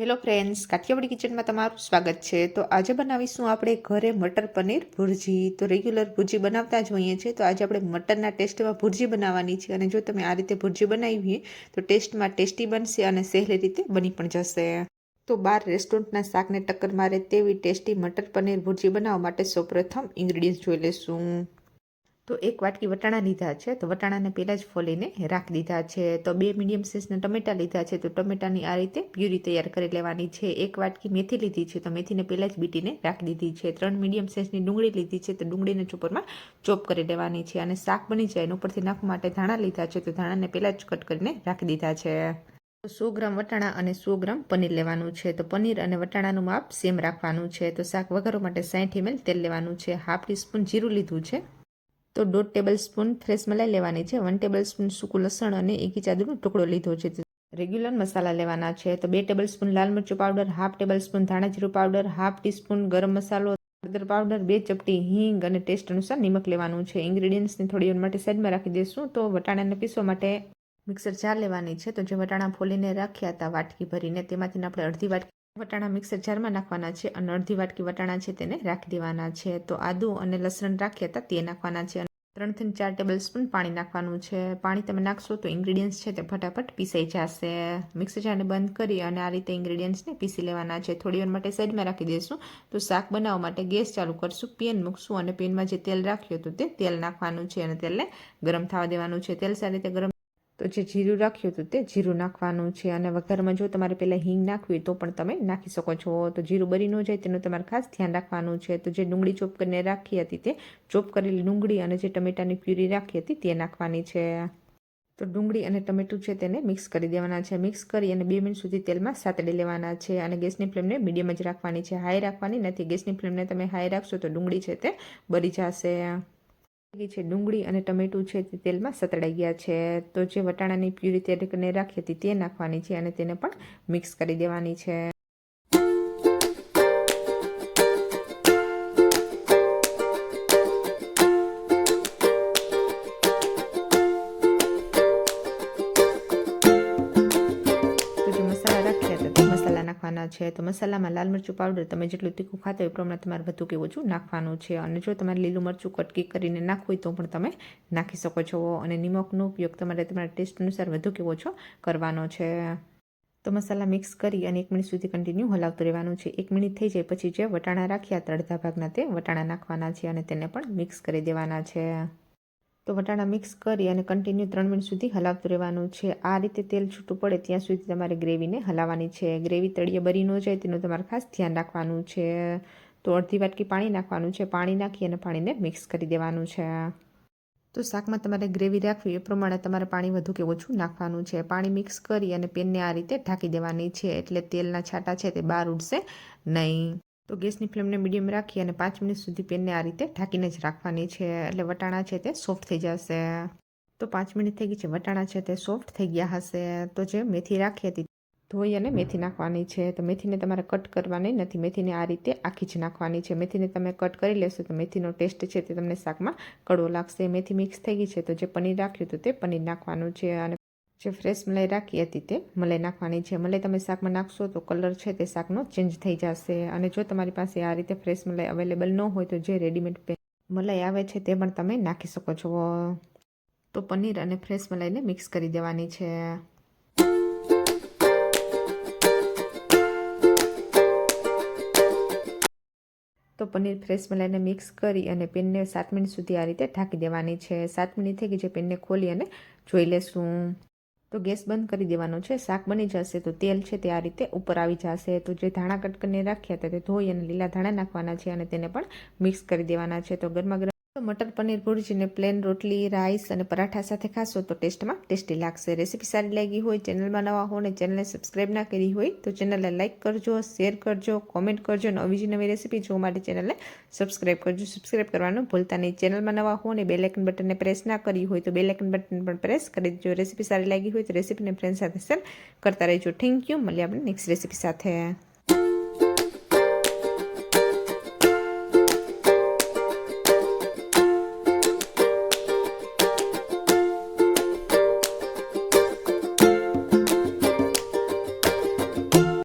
Hello friends Kathiawadi કિચનમાં તમારું સ્વાગત છે. તો આજે બનાવીશું આપણે ઘરે મટર પનીર ભુરજી. તો રેગ્યુલર ભુરજી બનાવતા જ હોઈએ છીએ. તો આજે આપણે મટરના ટેસ્ટમાં ભુરજી બનાવવાની છે. અને જો તમે આ રીતે ભુરજી બનાવી તો ટેસ્ટમાં ટેસ્ટી બનશે અને સહેલી રીતે બની પણ જશે. તો બાર રેસ્ટોરન્ટના શાકને ટક્કર મારે તેવી ટેસ્ટી મટર પનીર ભુરજી બનાવવા માટે સૌપ્રથમ ઇન્ગ્રીડિયન્ટ્સ જોઈ લઈશું. તો એક વાટકી વટાણા લીધા છે. તો વટાણાને પહેલાં જ ફોલીને રાખી દીધા છે. તો બે મીડિયમ સાઇઝના ટમેટા લીધા છે. તો ટમેટાની આ રીતે પ્યુરી તૈયાર કરી લેવાની છે. એક વાટકી મેથી લીધી છે. તો મેથીને પહેલાં જ બીટીને રાખી દીધી છે. ત્રણ મીડિયમ સાઇઝની ડુંગળી લીધી છે. તો ડુંગળીને ચોપરમાં ચોપ કરી લેવાની છે અને શાક બની જાય એના ઉપરથી નાખવા માટે ધાણા લીધા છે. તો ધાણાને પહેલાં જ કટ કરીને રાખી દીધા છે. સો ગ્રામ વટાણા અને સો ગ્રામ પનીર લેવાનું છે. તો પનીર અને વટાણાનું માપ સેમ રાખવાનું છે. તો શાક વઘારવા માટે સાઠ એમએલ તેલ લેવાનું છે. હાફ ટીસ્પૂન જીરું લીધું છે. તો દોઢ ટેબલ સ્પૂન ફ્રેશ મલાઈ લેવાની છે, વન ટેબલ સ્પૂન સૂકું લસણ અને એકી ચાદરનો ટુકડો લીધો છે. રેગ્યુલર મસાલા લેવાના છે, તો બે ટેબલ સ્પૂન લાલ મરચું પાવડર હાફ ટેબલ સ્પૂન ધાણા જીરું પાવડર હાફ ટીસ્પૂન ગરમ મસાલો, હળદર પાવડર બે ચપટી હિંગ અને ટેસ્ટ અનુસાર નિમક લેવાનું છે. ઇન્ગ્રીડિયન્ટ્સને થોડી વાર માટે સાઈડમાં રાખી દઈશું તો વટાણાને પીસવા માટે મિક્સર જાર લેવાની છે. તો જે વટાણા ફોલીને રાખ્યા હતા વાટકી ભરીને, તેમાંથી આપણે અડધી વાટકી વટાણા મિક્સર જારમાં નાખવાના છે અને અડધી વાટકી વટાણા છે તેને રાખી દેવાના છે. તો આદુ અને લસણ રાખ્યા હતા તે નાખવાના છે. ત્રણથી ચાર ટેબલ સ્પૂન પાણી નાખવાનું છે. પાણી તમે નાખશો તો ઇન્ગ્રીડિયન્ટ્સ છે તે ફટાફટ પીસાઈ જશે. મિક્સર જારને બંધ કરી અને આ રીતે ઇન્ગ્રીડિયન્ટ્સને પીસી લેવાના છે. થોડી વાર માટે સાઈડમાં રાખી દઈશું. તો શાક બનાવવા માટે ગેસ ચાલુ કરશું, પેન મૂકશું અને પેનમાં જે તેલ રાખ્યું હતું તે તેલ નાખવાનું છે અને તેલને ગરમ થવા દેવાનું છે. તેલ સારી રીતે ગરમ તો જે જીરું રાખ્યું હતું તે જીરું નાખવાનું છે. અને વઘારમાં જો તમારે પહેલાં હિંગ નાખવી હોય તો પણ તમે નાખી શકો છો. તો જીરું બરી ન જાય તેનું તમારે ખાસ ધ્યાન રાખવાનું છે. તો જે ડુંગળી ચોપ કરીને રાખી હતી તે ચોપ કરેલી ડુંગળી અને જે ટમેટાની પ્યુરી રાખી હતી તે નાખવાની છે. તો ડુંગળી અને ટમેટું છે તેને મિક્સ કરી દેવાના છે. મિક્સ કરી અને બે મિનિટ સુધી તેલમાં સાતડી લેવાના છે અને ગેસની ફ્લેમને મીડિયમ જ રાખવાની છે. હાઈ રાખવાની નથી. ગેસની ફ્લેમને તમે હાઈ રાખશો તો ડુંગળી છે તે બળી જશે. છે, ડુંગળી અને ટમેટું છે તે તેલમાં સતળાઈ ગયા છે. તો જે વટાણાની પ્યુરી તૈયાર કરીને રાખી હતી તે નાખવાની છે અને તેને પણ મિક્સ કરી દેવાની છે. નાખવાના છે. તો મસાલામાં લાલ મરચું પાવડર તમે જેટલું તીખું ખાતા હોય એ પ્રમાણે તમારે વધુ કે ઓછું નાખવાનું છે. અને જો તમારે લીલું મરચું કટકી કરીને નાખવું હોય તો પણ તમે નાખી શકો છો. અને નિમકનો ઉપયોગ તમારે તમારા ટેસ્ટ અનુસાર વધુ કે ઓછો કરવાનો છે. તો મસાલા મિક્સ કરી અને એક મિનિટ સુધી કન્ટિન્યુ હલાવતું રહેવાનું છે. એક મિનિટ થઈ જાય પછી જે વટાણા રાખ્યા અડધા ભાગના તે વટાણા નાખવાના છે અને તેને પણ મિક્સ કરી દેવાના છે. તો વટાણા મિક્સ કરી અને કન્ટિન્યુ ત્રણ મિનિટ સુધી હલાવતું રહેવાનું છે. આ રીતે તેલ છૂટું પડે ત્યાં સુધી તમારે ગ્રેવીને હલાવવાની છે. ગ્રેવી તળિયે બરી ન જાય તેનું તમારે ખાસ ધ્યાન રાખવાનું છે. તો અડધી વાટકી પાણી નાખવાનું છે. પાણી નાખી અને પાણીને મિક્સ કરી દેવાનું છે. તો શાકમાં તમારે ગ્રેવી રાખવી એ પ્રમાણે તમારે પાણી વધુ કે ઓછું નાખવાનું છે. પાણી મિક્સ કરી અને પેનને આ રીતે ઢાંકી દેવાની છે. એટલે તેલના છાંટા છે તે બહાર ઉડશે નહીં. તો ગેસની ફ્લેમને મીડિયમ રાખી અને પાંચ મિનિટ સુધી પેનને આ રીતે ઢાંકીને જ રાખવાની છે. એટલે વટાણા છે તે સોફ્ટ થઈ જશે. તો પાંચ મિનિટ થઈ ગઈ છે. વટાણા છે તે સોફ્ટ થઈ ગયા હશે. તો જે મેથી રાખી હતી ધોઈ અને મેથી નાખવાની છે. તો મેથીને તમારે કટ કરવાની નથી. મેથીને આ રીતે આખી જ નાખવાની છે. મેથીને તમે કટ કરી લેશો તો મેથીનો ટેસ્ટ છે તે તમને શાકમાં કડવો લાગશે. મેથી મિક્સ થઈ ગઈ છે તો જે પનીર રાખ્યું હતું તે પનીર નાખવાનું છે અને જે ફ્રેશ મલાઈ રાખી હતી તે મલાઈ નાખવાની છે. મલાઈ તમે શાકમાં નાખશો તો કલર છે તે શાકનો ચેન્જ થઈ જશે. અને જો તમારી પાસે આ રીતે ફ્રેશ મલાઈ અવેલેબલ ન હોય તો જે રેડીમેડ મલાઈ આવે છે તે પણ તમે નાખી શકો છો. તો પનીર અને ફ્રેશ મલાઈને મિક્સ કરી દેવાની છે. તો પનીર ફ્રેશ મલાઈને મિક્સ કરી અને પેનને સાત મિનિટ સુધી આ રીતે ઢાંકી દેવાની છે. સાત મિનિટ થઈ ગઈ છે પેનને ખોલી અને જોઈ લેશું. તો ગેસ બંધ કરી દેવાનો છે, શાક બની જશે તો તેલ છે તે આ રીતે ઉપર આવી જશે. તો જે ધાણા કટકને રાખ્યા હતા તે ધોઈ અને લીલા ધાણા નાખવાના છે અને તેને પણ મિક્સ કરી દેવાના છે. તો ગરમા ગરમ મટર પનીર ભુરજીને પ્લેન રોટલી રાઈસ અને પરાઠા સાથે ખાશો તો ટેસ્ટમાં ટેસ્ટી લાગશે. રેસીપી સારી લાગી હોય ચેનલમાં નવા હો અને ચેનલને સબસ્ક્રાઈબ ના કરી હોય, તો ચેનલને લાઇક કરજો શેર કરજો કોમેન્ટ કરજો અને અવીજી નવી રેસીપી જોવા માટે ચેનલને સબસ્ક્રાઈબ કરજો. સબસ્ક્રાઈબ કરવાનું ભૂલતા નહીં. ચેનલમાં નવા હો અને બેલેકન બટનને પ્રેસ ના કરી હોય, તો બેલેકન બટન પણ પ્રેસ કરી દેજો. રેસીપી સારી લાગી હોય, તો રેસીપીને ફ્રેન્ડ સાથે શેર કરતા રહેજો. થેન્ક યુ મળીએ આપણે નેક્સ્ટ રેસીપી સાથે.